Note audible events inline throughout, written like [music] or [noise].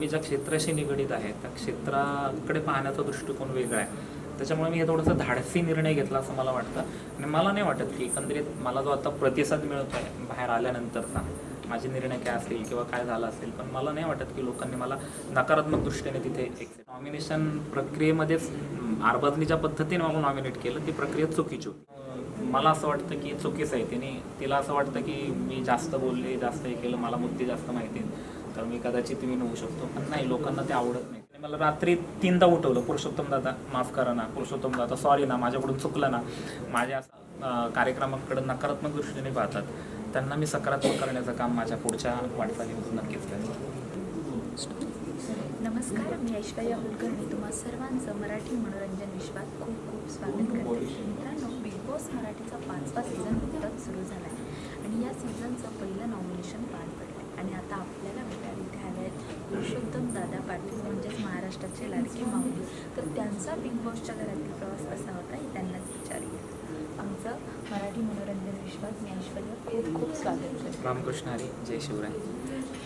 मी ज्या क्षेत्राशी निगडीत आहे त्या क्षेत्राकडे पाहण्याचा दृष्टिकोन वेगळा आहे. त्याच्यामुळे मी हे थोडंसं धाडसी निर्णय घेतला असं मला वाटतं. आणि मला नाही वाटत की एकंदरीत मला जो आता प्रतिसाद मिळतो आहे बाहेर आल्यानंतरचा माझे निर्णय काय असेल किंवा काय झालं असेल पण मला नाही वाटत की लोकांनी मला नकारात्मक दृष्टीने तिथे एक नॉमिनेशन प्रक्रियेमध्येच अं, आरबाजनीच्या पद्धतीने मला नॉमिनेट केलं ती प्रक्रिया चुकीची होती. मला असं वाटतं की चुकीचं आहे. तिने तिला असं वाटतं की मी जास्त बोलले जास्त हे केलं मला मुद्दे जास्त माहिती आहेत. तर मी कदाचित मी होऊ शकतो. पण नाही लोकांना ते आवडत नाही. आणि मला रात्री तीनदा उठवलं पुरुषोत्तम दादा माफ करा ना पुरुषोत्तम दादा सॉरी ना माझ्याकडून चुकलं ना. माझ्या अं, कार्यक्रमाकडे नकारात्मक दृष्टीने पाहतात. त्यांना मी सकारात्मक करण्याचं काम माझ्या पुढच्या वाटचालीमधून नक्कीच करेन. नमस्कार मी ऐश्वर्या कुलकर्णी तुम्हा सर्वांचं मराठी मनोरंजन विश्वात खूप खूप स्वागत करते. मित्रांनो बिग बॉस मराठीचा पाचवा सीझन नुकताच सुरू झाला आहे आणि या सीझनचं पहिलं नॉमिनेशन पार पडलं. आणि आता आपल्याला भेटायला इथे आले आहेत पुरुषोत्तम दादा पाटील म्हणजेच महाराष्ट्राचे लाडके माऊली. तर त्यांचा बिग बॉसच्या घरातील प्रवास कसा होता हे त्यांनाच विचारूया. आमचं मराठी मनोरंजन विश्वात मी ऐश्वर्या खूप खूप स्वागत करते. रामकृष्ण हरी. जय शिवराय.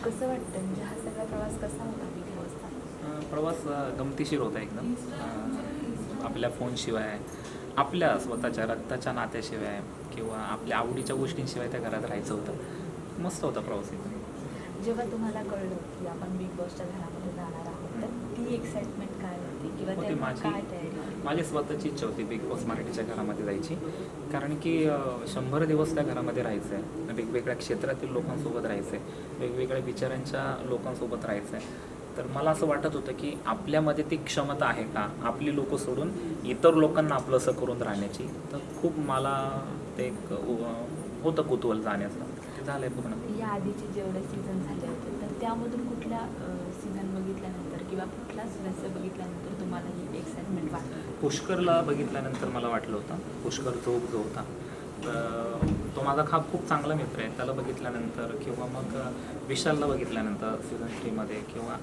कसं वाटतं? म्हणजे हा सगळा प्रवास कसा होता बिग बॉसचा प्रवास गमतीशीर होता एकदम. आपल्या फोनशिवाय आपल्या स्वतःच्या रक्ताच्या नात्याशिवाय किंवा आपल्या आवडीच्या गोष्टींशिवाय त्या घरात राहायचं होतं. मस्त होता प्रवास एकदम. जेव्हा तुम्हाला कळलं की आपण बिग बॉसच्या घरामध्ये जाणार आहोत तर ती एक्साइटमेंट काय होती? किंवा काय तयारी? माझी स्वतःची इच्छा होती बिग बॉस मराठीच्या घरामध्ये जायची. कारण की शंभर दिवस त्या घरामध्ये राहायचं आहे वेगवेगळ्या क्षेत्रातील लोकांसोबत राहायचं आहे वेगवेगळ्या विचारांच्या लोकांसोबत राहायचं आहे तर मला असं वाटत होतं की आपल्यामध्ये ती क्षमता आहे का? आपली लोकं सोडून इतर लोकांना आपलंसं करून राहण्याची. तर खूप मला ते एक होतं कुतूहल जाण्याचं. ते झालं आहे पूर्ण. या आधीचे जेवढे सीझन झाले होते तर त्यामधून कुठल्या सीझन बघितल्यानंतर किंवा कुठला सदस्य बघितल्यानंतर तुम्हाला ही एक्साइटमेंट वाटली? पुष्करला बघितल्यानंतर मला वाटलं होतं. पुष्कर जोग जो होता. तो माझा खा खूप चांगला मित्र आहे. त्याला बघितल्यानंतर किंवा मग विशालला बघितल्यानंतर सीझन थ्रीमध्ये किंवा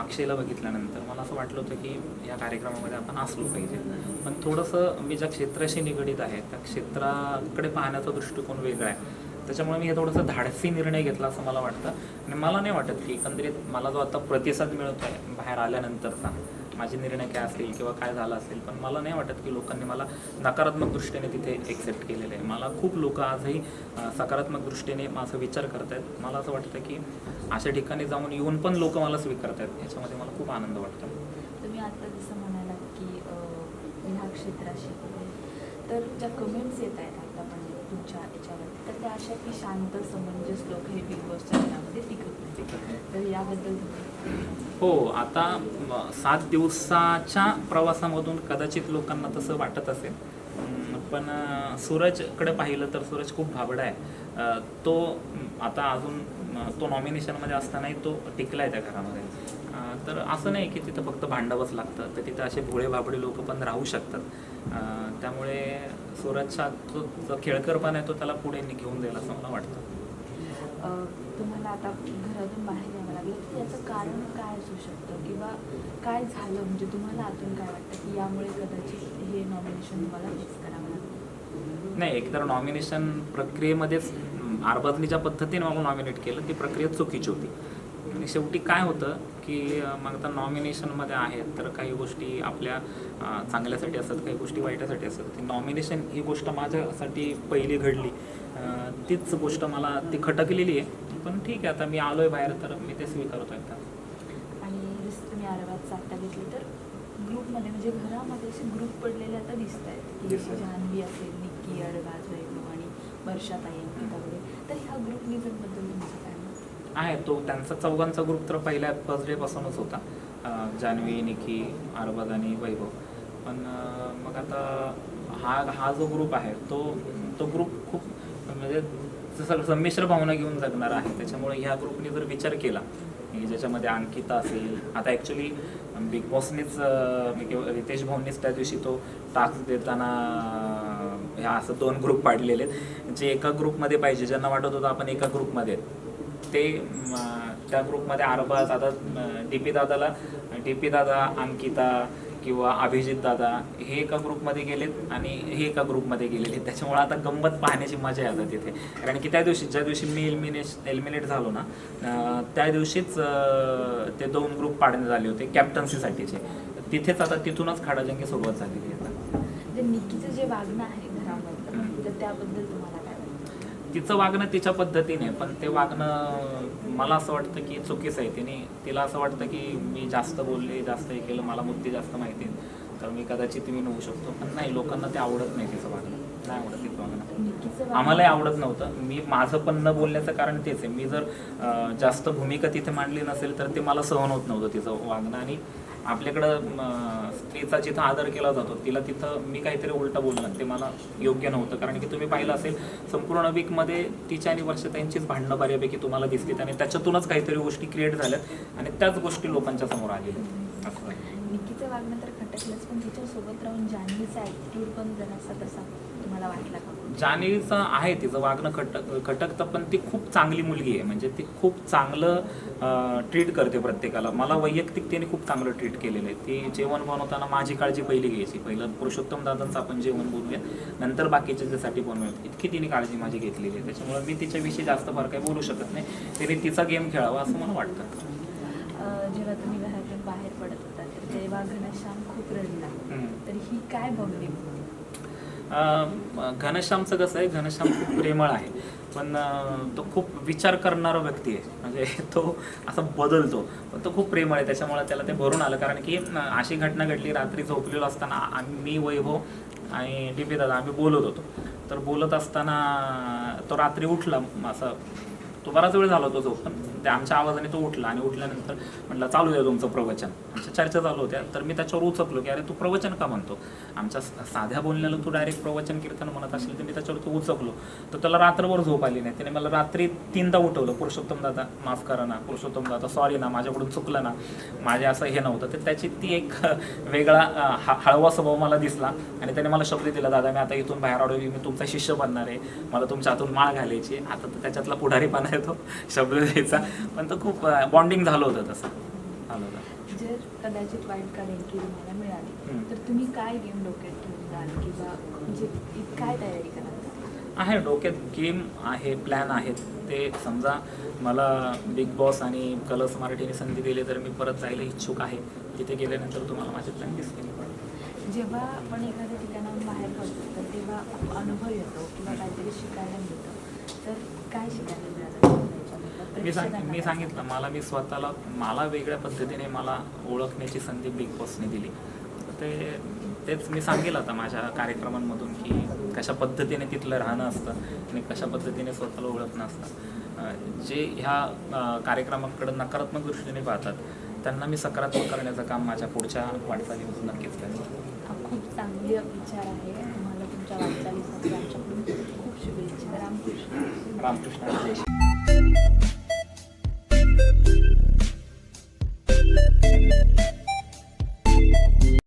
अक्षयला बघितल्यानंतर मला असं वाटलं होतं की या कार्यक्रमामध्ये आपण असलो पाहिजे. पण थोडंसं मी ज्या क्षेत्राशी निगडीत आहे त्या क्षेत्राकडे पाहण्याचा दृष्टिकोन वेगळा आहे. त्याच्यामुळे मी हे थोडंसं धाडसी निर्णय घेतला असं मला वाटतं. आणि मला नाही वाटत की एकंदरीत मला जो आता प्रतिसाद मिळतो आहे बाहेर आल्यानंतरचा माझे निर्णय काय असतील किंवा काय झालं असेल पण मला नाही वाटत की लोकांनी मला नकारात्मक दृष्टीने तिथे एक्सेप्ट केलेलं आहे. मला खूप लोक आजही सकारात्मक दृष्टीने माझा विचार करत आहेत मला असं वाटतं की अशा ठिकाणी जाऊन येऊन पण लोक मला स्वीकारत आहेत याच्यामध्ये मला खूप आनंद वाटतो. तुम्ही आता जसं म्हणालात की ह्या क्षेत्राशी. तर ज्या कमेंट्स येत आहेत आता म्हणजे तुमच्या याच्यावरती तर त्या अशा की शांत समंजस लोक हे बिग बॉसच्या घरामध्ये टिकत नाही. तर याबद्दल हो आता सात दिवसाच्या प्रवासामधून कदाचित लोकांना तसं वाटत असेल. पण सूरजकडे पाहिलं तर सूरज खूप भाबडा आहे. तो आता अजून तो नॉमिनेशनमध्ये असतानाही तो टिकला आहे त्या घरामध्ये. तर असं नाही की तिथं फक्त भांडावंच लागतं. तर तिथं असे भोळे भाबडे लोक पण राहू शकतात. त्यामुळे सूरजचा जो जो खेळकरपणा आहे तो त्याला पुढे घेऊन जाईल असं मला वाटतं. तुम्हाला आता घरातून बाहेर यावं लागलं. याचं कारण काय असू शकतं? किंवा काय झालं? म्हणजे तुम्हाला आतून काय वाटतं की यामुळे कदाचित हे नॉमिनेशन तुम्हाला फेस करावं नाही एकतर नॉमिनेशन प्रक्रियेमध्येच अं, आरबाजनीच्या पद्धतीने मला नॉमिनेट केलं. ती प्रक्रिया चुकीची होती. आणि शेवटी काय होतं की मग आता नॉमिनेशनमध्ये आहेत तर काही गोष्टी आपल्या चांगल्यासाठी असतात काही गोष्टी वाईटासाठी असतात. ती नॉमिनेशन ही गोष्ट माझ्यासाठी पहिली घडली. तीच गोष्ट मला ती खटकलेली आहे. पण ठीक आहे आता मी आलो आहे बाहेर तर मी ते स्वीकारतो आता आणि तुम्ही आरवाचं आत्ता घेतली तर ग्रुपमध्ये म्हणजे घरामध्ये असे ग्रुप पडलेले आता दिसत आहेत की. जान्हवी असेल निक्की अडवाज वैभव आणि वर्षाताई अंकिता वगैरे. तर ह्या ग्रुपनिझमबद्दल तुमचं काय? आहे तो त्यांचा चौघांचा ग्रुप तर पहिल्या फर्स्ट डेपासूनच होता. जान्हवी निकी आरबाज आणि वैभव. पण मग आता हा हा जो ग्रुप आहे तो तो ग्रुप खूप म्हणजे जसं संमिश्र भावना घेऊन जगणार आहे त्याच्यामुळे ह्या ग्रुपने जर विचार केला की ज्याच्यामध्ये अंकिता असेल आता ॲक्च्युली बिग बॉसनेच किंवा रितेश भाऊनेच त्या दिवशी तो टास्क देताना ह्या असं दोन ग्रुप पाडलेले आहेत. जे एका ग्रुपमध्ये पाहिजे ज्यांना वाटत होतं आपण एका ग्रुपमध्ये ते त्या ग्रुपमध्ये अरबाज आता डी पी दादाला डी पी दादा अंकिता किंवा अभिजित दादा हे एका ग्रुपमध्ये गेलेत आणि हे एका ग्रुपमध्ये गेलेले त्याच्यामुळे आता गंमत पाहण्याची मजा येतात तिथे. कारण की त्या दिवशी ज्या दिवशी मी एलिमिनेश एलिमिनेट झालो ना त्या दिवशीच ते दोन ग्रुप पाडण्यात आले होते कॅप्टन्सीसाठीचे. तिथेच आता तिथूनच खाडाजंगी सुरुवात झालेली आहे. आता जे निक्कीचं जे वागणं आहे घरामध्ये तर त्याबद्दल तुम्हाला तिचं वागणं तिच्या पद्धतीने पण ते वागणं मला असं वाटतं की चुकीचं आहे. तिने तिला असं वाटतं की मी जास्त बोलले जास्त हे केलं मला मुद्दे जास्त माहिती आहेत. तर मी कदाचित मी होऊ शकतो. पण नाही लोकांना ते आवडत नाही तिचं वागणं. नाही आवडत तिचं वागणं. आम्हालाही आवडत नव्हतं. मी माझं पण न बोलण्याचं कारण तेच आहे. मी जर जास्त भूमिका तिथे मांडली नसेल तर ते मला सहन होत नव्हतं तिचं वागणं. आणि आपल्याकडं स्त्रीचा जिथं आदर केला जातो तिला तिथं मी काहीतरी उलटं बोलणं ते मला योग्य नव्हतं. कारण की तुम्ही पाहिलं असेल संपूर्ण वीकमध्ये तिच्या आणि वर्षताईंचीच भांडणं बऱ्यापैकी तुम्हाला दिसलीत आणि त्याच्यातूनच काहीतरी गोष्टी क्रिएट झाल्यात आणि त्याच गोष्टी लोकांच्या समोर आलेल्या असं वागणं तर खटकलंच पण तिच्यासोबत राहून जान्हवीचा ॲटिट्यूड पण जरासा तसा तुम्हाला वाटला का? आहे तिचं वागणं खटक खटकतं पण ती खूप चांगली मुलगी आहे. म्हणजे ती खूप चांगलं ट्रीट करते प्रत्येकाला. मला वैयक्तिक तिने खूप चांगलं ट्रीट केलेलं आहे. ती जेवण बनवताना माझी काळजी पहिली घ्यायची. पहिलं पुरुषोत्तम दादांचं आपण जेवण बोलूया नंतर बाकीच्यासाठी बनवूयात इतकी तिने काळजी माझी घेतलेली आहे. त्याच्यामुळे मी तिच्याविषयी जास्त फार काही बोलू शकत नाही. तिने तिचा गेम खेळावा असं मला वाटतं. जेव्हा तुम्ही घरातून बाहेर पडत होता तर तेव्हा घनश्याम खूप रडला. तर ही काय अं, घनश्यामचं कसं आहे घनश्याम खूप प्रेमळ आहे. पण तो खूप विचार करणारा व्यक्ती आहे. म्हणजे [laughs] तो असा बदलतो. पण तो खूप प्रेमळ आहे. त्याच्यामुळे त्याला ते भरून आलं. कारण की अशी घटना घडली रात्री झोपलेलो असताना आम्ही मी वैभव आणि डी पी दादा आम्ही बोलत होतो. तर बोलत असताना तो रात्री उठला असं तो बराच वेळ झाला होता झोपून त्या म्हणजे आमच्या आवाजाने तो उठला आणि उठल्यानंतर म्हटलं चालू द्या तुमचं प्रवचन. आमच्या चर्चा चालू होत्या. तर मी त्याच्यावर उचकलो की अरे तू प्रवचन का म्हणतो? आमच्या साध्या बोलण्याला तू डायरेक्ट प्रवचन कीर्तन म्हणत असेल तर मी त्याच्यावर तो उचकलो तर त्याला रात्रभर झोप आली नाही. त्याने मला रात्री तीनदा उठवलं पुरुषोत्तम दादा माफ करा ना पुरुषोत्तम दादा सॉरी ना माझ्याकडून चुकलं ना माझे असं हे नव्हतं. तर त्याची ती एक वेगळा हळवा स्वभाव मला दिसला आणि त्याने मला शब्द दिला दादा मी आता इथून बाहेर आलो मी तुमचा शिष्य बनणार आहे. मला तुमच्या हातून माळ घालायची आता तर त्याच्यातला पुढारीपणा येतो शब्द द्यायचा. पण तो खूप बॉन्डिंग झालं होतं तसं. झालं होतं. जर कदाचित वाईट कार्ड एंट्री तुम्हाला मिळाली. तर तुम्ही काय गेम डोक्यात द्याल किंवा म्हणजे काय तयारी कराल? आहे डोक्यात गेम आहे प्लॅन आहेत. ते समजा मला बिग बॉस आणि कलर्स मराठीने संधी दिली तर मी परत जायला इच्छुक आहे. तिथे गेल्यानंतर तुम्हाला माझे प्लॅन दिसतील. जेव्हा आपण एखाद्या ठिकाणाहून बाहेर पडतो तर तेव्हा अनुभव येतो किंवा काहीतरी शिकायला मिळतं. तर काय शिकायला याच्यामधलं? मी सांग मी सांगितलं मला मी स्वतःला मला वेगळ्या पद्धतीने मला ओळखण्याची संधी बिग बॉसने दिली. ते तेच मी सांगेल आता माझ्या कार्यक्रमांमधून की कशा पद्धतीने तिथलं राहणं असतं आणि कशा पद्धतीने स्वतःला ओळखणं असतं. जे ह्या कार्यक्रमाकडे नकारात्मक दृष्टीने पाहतात त्यांना मी सकारात्मक करण्याचं काम माझ्या पुढच्या वाटचालीमधून नक्कीच करेन खूप चांगले विचार आहे. तुम्हाला तुमच्या वाटचालीसाठी आमच्याकडून खूप शुभेच्छा. रामकृष्ण. रामकृष्ण. जय श्री-